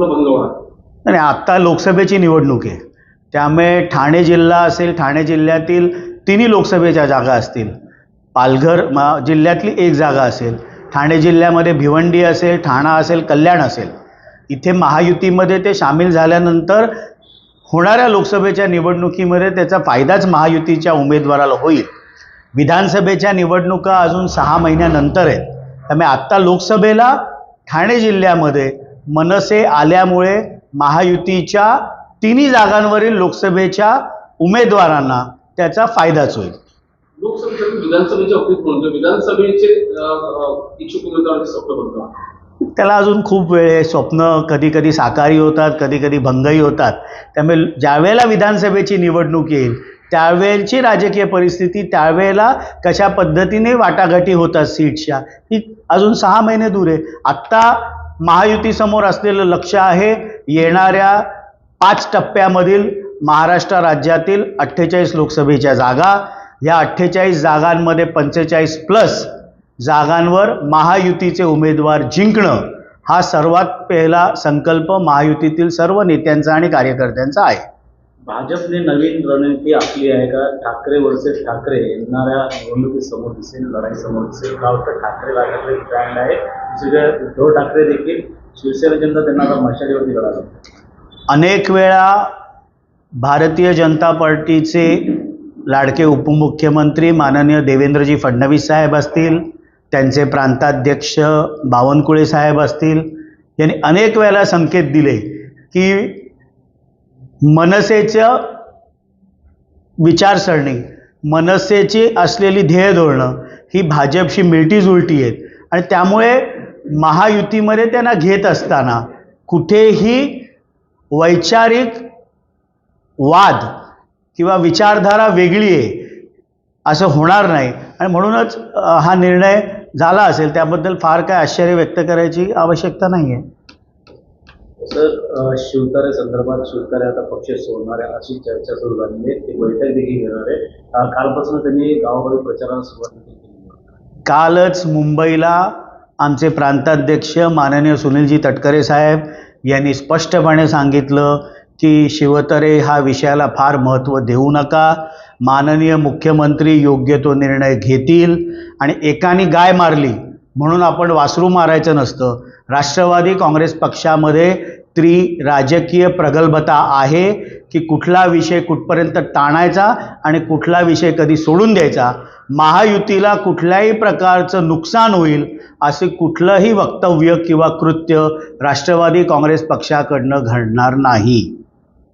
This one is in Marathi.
स्वप्नभंग होणार. नाही आत्ता लोकसभेची निवडणूक आहे. त्यामुळे ठाणे जिल्हा असेल ठाणे जिल्ह्यातील तिन्ही लोकसभेच्या जागा असतील. पालघर मा जिल्ह्यातली एक जागा असेल. ठाणे जिल्ह्यामध्ये भिवंडी असेल ठाणा असेल कल्याण असेल. इथे महायुतीमध्ये ते सामील झाल्यानंतर होणाऱ्या लोकसभेच्या निवडणुकीमध्ये त्याचा फायदाच महायुतीच्या उमेदवाराला होईल. विधानसभेच्या निवडणुका अजून सहा महिन्यानंतर आहेत. त्यामुळे आत्ता लोकसभेला ठाणे जिल्ह्यामध्ये मनसे आल्यामुळे महायुतीच्या तिन्ही जागांवरील लोकसभेच्या उमेदवारांना त्याचा फायदाच होईल. त्याला अजून खूप वेळ आहे. स्वप्न कधी कधी साकारी होतात कधी कधी भंगही होतात. त्यामुळे ज्यावेळेला विधानसभेची निवडणूक येईल त्यावेळेची राजकीय परिस्थिती त्यावेळेला कशा पद्धतीने वाटाघाटी होतात सीट्सच्या ही अजून सहा महिने दूर आहे. आत्ता महायुतीसमोर असलेलं लक्ष आहे. येणाऱ्या पाच टप्प्यामधील महाराष्ट्र राज्यातील अठ्ठेचाळीस लोकसभेच्या जागा. या अठ्ठेचाळीस जागांमध्ये पंचेचाळीस प्लस जागांवर महायुतीचे उमेदवार जिंकणं हा सर्वात पहिला संकल्प महायुतीतील सर्व नेत्यांचा आणि कार्यकर्त्यांचा आहे. भाजपने नवीन रणनीती आखली आहे का? ठाकरे वर्सेस ठाकरे येणाऱ्या निवडणुकीसमोर दिसेल लढाई समोर दिसेल. का वाटतं ठाकरे लागले ब्रँड आहे. दुसरीकडे उद्धव ठाकरे देखील. शिवसेना जनता त्यांना आता मशालीवरती लढावं अनेक वेळा भारतीय जनता पार्टीचे लाडके उपमुख्यमंत्री माननीय देवेंद्रजी फडणवीस साहेब असतील त्यांचे प्रांताध्यक्ष बावनकुळे साहेब असतील यांनी अनेक वेळेला संकेत दिले की मनसेचं विचारसरणी मनसेची असलेली ध्येय धोरणं ही भाजपशी मिळतीजुळती आहेत. आणि त्यामुळे महायुतीमध्ये त्यांना घेत असताना कुठेही वैचारिक वाद किंवा विचारधारा वेगळी आहे असं होणार नाही. आणि म्हणूनच हा निर्णय झाला असेल त्याबद्दल फार काय आश्चर्य व्यक्त करायची आवश्यकता नाही आहे सर शिवतारे संदर्भात शिवतारे आता पक्ष सोडणार आहे अशी चर्चा सुरू झालेली आहे. ती बैठक देखील घेणार आहे. कालपासून त्यांनी गावोगावी प्रचाराला सुरुवात केली कालच मुंबईला आमचे प्रांताध्यक्ष माननीय सुनीलजी तटकरे साहेब यांनी स्पष्टपणे सांगितलं की शिवतरे हा विषयाला फार महत्त्व देऊ नका. माननीय मुख्यमंत्री योग्य तो निर्णय घेतील आणि एकाने गाय मारली म्हणून आपण वासरू मारायचं नसतं. राष्ट्रवादी काँग्रेस पक्षामध्ये स्त्री राजकीय प्रगल्भता आहे की कुठला विषय कुठपर्यंत ताणायचा आणि कुठला विषय कधी सोडून द्यायचा? महायुतीला कुठल्याही प्रकारचं नुकसान होईल असे कुठलंही वक्तव्य किंवा कृत्य राष्ट्रवादी काँग्रेस पक्षाकडनं घडणार नाही.